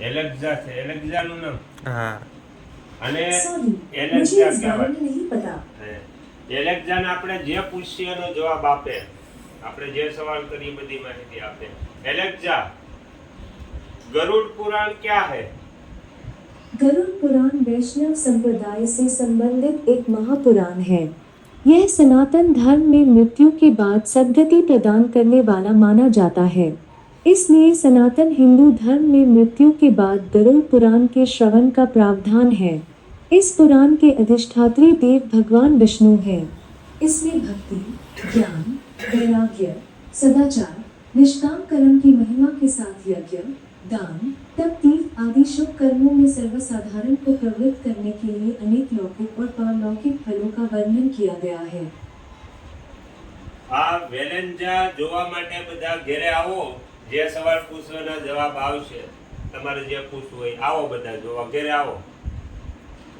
એલેક્ઝા છે એલેક્ઝાનું નામ હા અને सॉरी एलेक्सा मुझे इस क्या बारे बात? में नहीं पता હે. એલેક્ઝાને આપણે જે પૂછીએ એનો જવાબ આપે આપણે જે સવાલ કરીએ એ બધી માહિતી આપે એલેક્ઝા ગરુડ પુરાણ ક્યાં है गरुड़ पुराण वैष्णव संप्रदाय से संबंधित एक महापुराण है यह सनातन धर्म में मृत्यु के बाद सदगति प्रदान करने वाला माना जाता है इसलिए सनातन हिंदू धर्म में मृत्यु के बाद गरुड़ पुराण के श्रवण का प्रावधान है इस पुराण के अधिष्ठात्री देव भगवान विष्णु हैं इसमें भक्ति ज्ञान वैराग्य सदाचार निष्काम कर्म की महिमा के साथ यज्ञ दान तप तीर्थ आदि शुभ कर्मों में सर्वसाधारण को प्रवृत्त करने के लिए अनेक लौकिक और पारलौकिक फलों का वर्णन किया गया है આ વેલેન્જા જોવા માટે બધા ઘેરે આવો જે સવાલ પૂછવાના જવાબ આવશે તમારે જે પૂછવું હોય આવો બધા જો વગેરે આવો.